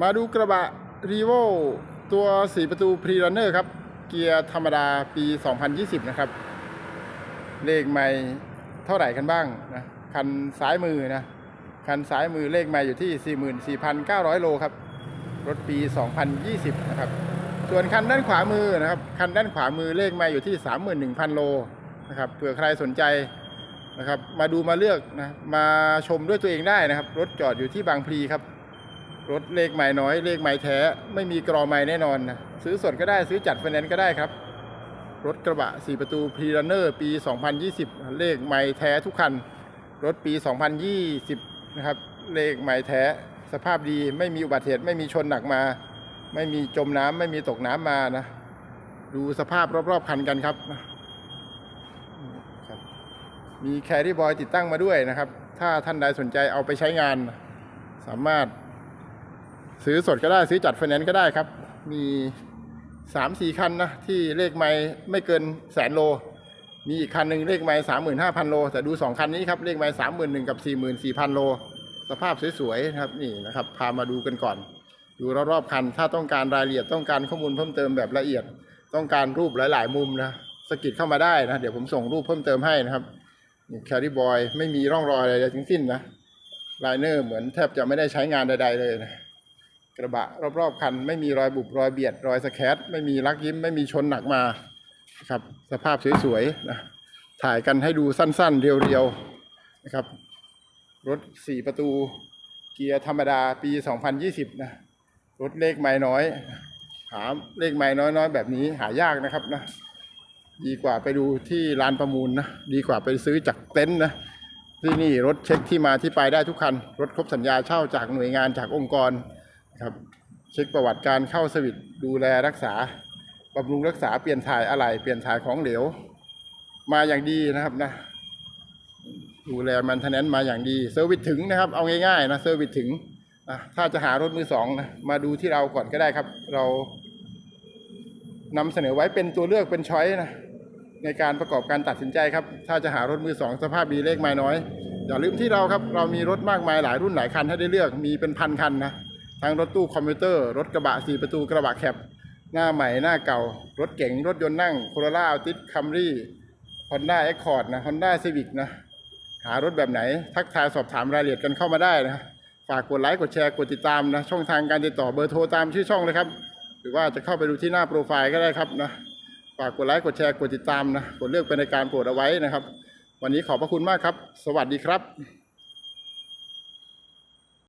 มาดูกระบะรีโวตัว 4 ประตูพรีรันเนอร์ครับ เกียร์ธรรมดาปี 2020 นะครับ เลขไม่เท่าไหร่กันบ้างนะคันซ้ายมือนะ คันซ้ายมือเลขไม่อยู่ที่ 44,900 โลครับ รถปี 2020 นะครับ ส่วนคันด้านขวามือนะครับ คันด้านขวามือเลขไม่อยู่ที่ 31,000 โลนะครับเผื่อใครสนใจนะครับ มาดูมาเลือกนะ มาชมด้วยตัวเองได้นะครับ รถจอดอยู่ที่บางพลีครับ รถเลขใหม่น้อยเลขใหม่แท้ ไม่มีกรอใหม่แน่นอนนะซื้อสดก็ได้ซื้อจัดไฟแนนซ์ก็ได้ครับ รถกระบะ 4 ประตูพรีรันเนอร์ปี 2020 เลขใหม่แท้ทุกคัน รถปี 2020 นะครับ เลขใหม่แท้ สภาพดีไม่มีอุบัติเหตุไม่มีชนหนักมา ไม่มีจมน้ำไม่มีตกน้ำมานะ ดูสภาพรอบๆคันกันครับครับมีแครี่บอยติดตั้งมาด้วยนะครับ ถ้าท่านใดสนใจเอาไปใช้งาน สามารถ ซื้อสดก็ได้ซื้อจัดไฟแนนซ์ก็ได้ครับ มีสามสี่คันนะที่เลขไม่ไม่เกินแสนโล มีอีกคันหนึ่งเลขไม่สามหมื่นห้าพันโล แต่ดูสองคันนี้ครับเลขไม่สามหมื่นหนึ่งกับสี่หมื่นสี่พันโล สภาพสวยๆนะครับนี่นะครับ พามาดูกันก่อน ดูรอบๆคัน ถ้าต้องการรายละเอียดต้องการข้อมูลเพิ่มเติมแบบละเอียด ต้องการรูปหลาย ๆ มุมนะสกิดเข้ามาได้นะ เดี๋ยวผมส่งรูปเพิ่มเติมให้นะครับนี่แคริบอยไม่มีร่องรอยอะไรทั้งสิ้นนะไลเนอร์เหมือนแทบจะไม่ได้ใช้งานใดๆเลยนะ กระบะรอบๆคัน ไม่มีรอยบุบรอยเบียดรอยสแครไม่มีลักยิ้มไม่มีชนหนักมาครับสภาพสวยๆนะถ่ายกันให้ดูสั้นๆ เรียวๆนะครับ รถ 4 ประตูเกียร์ธรรมดาปี 2020 นะ รถเลขไม่น้อย หาเลขไม่น้อยๆ แบบนี้หายากนะครับนะ ดีกว่าไปดูที่ร้านประมูลนะ ดีกว่าไปซื้อจากเต็นท์นะ ที่นี่รถเช็คที่มาที่ไปได้ทุกคัน รถครบสัญญาเช่าจากหน่วยงานจากองค์กร ครับเช็คประวัติการเข้าสวิตดูแลรักษาบำรุงรักษาเปลี่ยนถ่ายอะไหล่เปลี่ยนถ่ายของเหลว มาอย่างดีนะครับนะดูแลมันทนนมาอย่างดีเซอร์วิสถึงนะครับ เอาง่ายๆนะเซอร์วิสถึงนะถ้าจะหารถมือสองนะมาดูที่เราก่อนก็ได้ครับ เรานำเสนอไว้เป็นตัวเลือกเป็นช้อยนะในการประกอบการตัดสินใจครับ ถ้าจะหารถมือสองสภาพดีเลขไม่น้อย อย่าลืมที่เราครับ เรามีรถมากมายหลายรุ่นหลายคันให้ได้เลือกมีเป็นพันคันนะ ทั้งรถตู้คอมพิวเตอร์ รถกระบะสี่ประตูกระบะแคปหน้าใหม่หน้าเก่า รถเก๋งรถยนต์นั่งโคโรล่าอัลติสคัมรี่ฮอนด้าแอคคอร์ดนะฮอนด้าซีวิกนะหารถแบบไหน ทักทายสอบถามรายละเอียดกันเข้ามาได้นะฝากกดไลค์กดแชร์กดติดตามนะช่องทางการติดต่อเบอร์โทรตามชื่อช่องเลยครับ หรือว่าจะเข้าไปดูที่หน้าโปรไฟล์ก็ได้ครับนะฝากกดไลค์กดแชร์กดติดตามนะกดเลือกเป็นรายการโปรดเอาไว้นะครับ วันนี้ขอบพระคุณมากครับ สวัสดีครับ